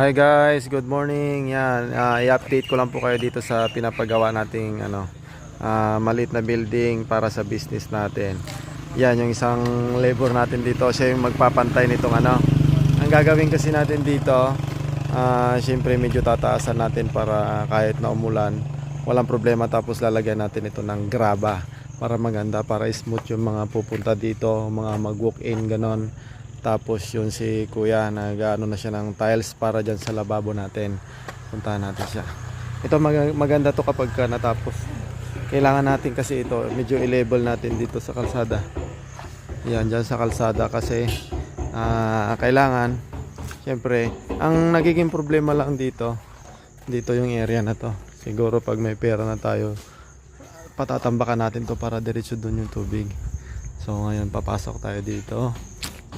Hi guys, good morning. Yan, ah, i-update ko lang po kayo dito sa pinapagawa nating ano, ah, maliit na building para sa business natin. Yan, yung isang labor natin dito, siya yung magpapantay nitong ano. Ang gagawin kasi natin dito, ah, syempre medyo tataasan natin para kahit na umulan, walang problema tapos lalagyan natin ito ng graba para maganda, para smooth yung mga pupunta dito, mga mag-walk-in ganon. Tapos yun si kuya nag-ano na siya ng tiles para dyan sa lababo natin. Puntahan natin siya. Ito mag- maganda to kapag ka natapos. Kailangan natin kasi ito medyo i-level natin dito sa kalsada. Yan dyan sa kalsada kasi ah, kailangan Siyempre, ang nagiging problema lang dito, dito yung area na to. Siguro pag may pera na tayo, patatambakan natin to para diretso dun yung tubig. So ngayon papasok tayo dito.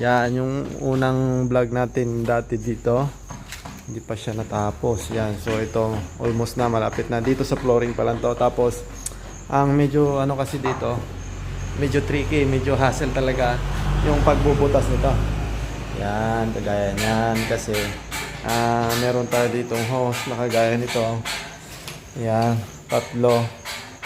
Yan yung unang vlog natin dati dito. Hindi pa siya natapos. Yan. So ito almost na malapit na dito sa flooring pa lang to. Tapos ang medyo ano kasi dito, medyo tricky, medyo hassle talaga yung pagbubutas nito. Yan, kagaya niyan kasi ah meron tayo ditong hose na kagaya nito. Yan, tatlo.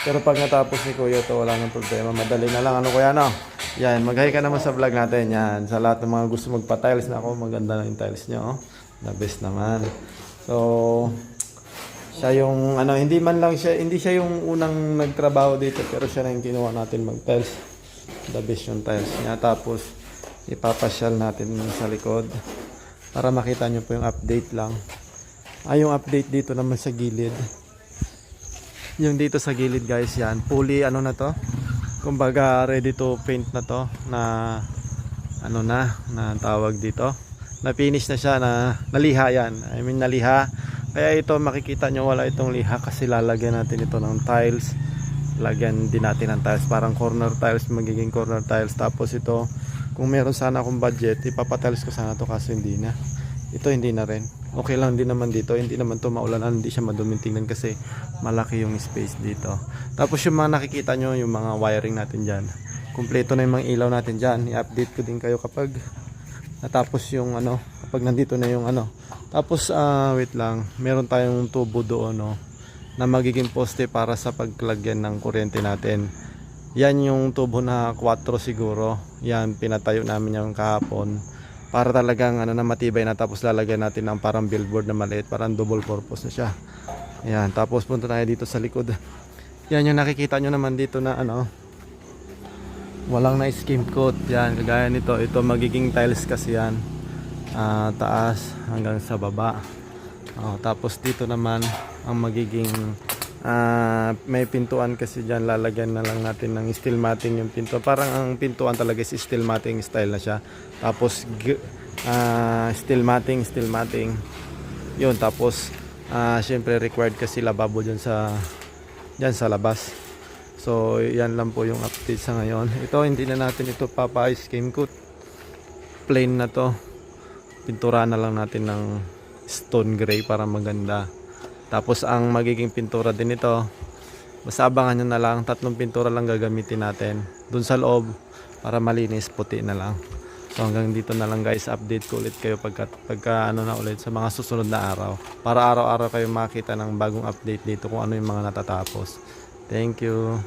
Pero pag natapos ni Kuya to wala nang problema. Madali na lang. Ano Kuya, no? Yan, mag-hi ka naman sa vlog natin. Yan, sa lahat ng mga gusto magpa-tiles na ako, maganda na yung tiles nyo. Oh. The best naman. So, siya yung, ano, hindi man lang siya, hindi siya yung unang nagtrabaho dito, pero siya na yung kinuha natin mag-tiles. The best yung tiles niya. Tapos, ipapasyal natin sa likod para makita nyo po yung update lang. Ay, yung update dito naman sa gilid. Yung dito sa gilid guys, yan. Fully ano na to? Kumbaga ready to paint na to na ano na, na tawag dito. Na finish na siya na naliha yan. I mean naliha. Kaya ito makikita nyo wala itong liha kasi lalagyan natin ito ng tiles. Lagyan din natin ng tiles. Parang corner tiles, magiging corner tiles. Tapos ito, kung meron sana akong budget, ipapatiles ko sana to kasi hindi na. Ito hindi na rin. Okay lang din naman dito. Hindi naman to maulanan. Hindi siya maduming tingnan kasi malaki yung space dito. Tapos yung mga nakikita nyo, yung mga wiring natin dyan. Kumpleto na yung mga ilaw natin dyan. I-update ko din kayo kapag natapos yung ano, kapag nandito na yung ano. Tapos, ah wait lang. Meron tayong tubo doon, no, na magiging poste para sa paglagyan ng kuryente natin. Yan yung tubo na 4 siguro. Yan, pinatayo namin yung kahapon para talagang ano na matibay na. Tapos lalagyan natin ng parang billboard na maliit. Parang double purpose na siya. Ayan. Tapos punta tayo dito sa likod. Yan yung nakikita nyo naman dito na ano. Walang na skim coat. Yan. Kagaya nito. Ito magiging tiles kasi yan. Ah, taas hanggang sa baba. Oh, tapos dito naman ang magiging ah, may pintuan kasi dyan lalagyan na lang natin ng steel matting yung pinto. Parang ang pintuan talaga is steel matting style na siya. Tapos ah, steel matting steel matting. Yun tapos ah, syempre required kasi lababo dyan sa dyan sa labas. So yan lang po yung update sa ngayon. Ito hindi na natin ito papa scheme coat. Plain na to. Pintura na lang natin ng stone gray para maganda tapos ang magiging pintura din ito basta abangan nyo na lang tatlong pintura lang gagamitin natin dun sa loob para malinis puti na lang. So hanggang dito na lang guys update ko ulit kayo pagka, pagka ano na ulit sa mga susunod na araw. Para araw-araw kayo makita ng bagong update dito kung ano yung mga natatapos. Thank you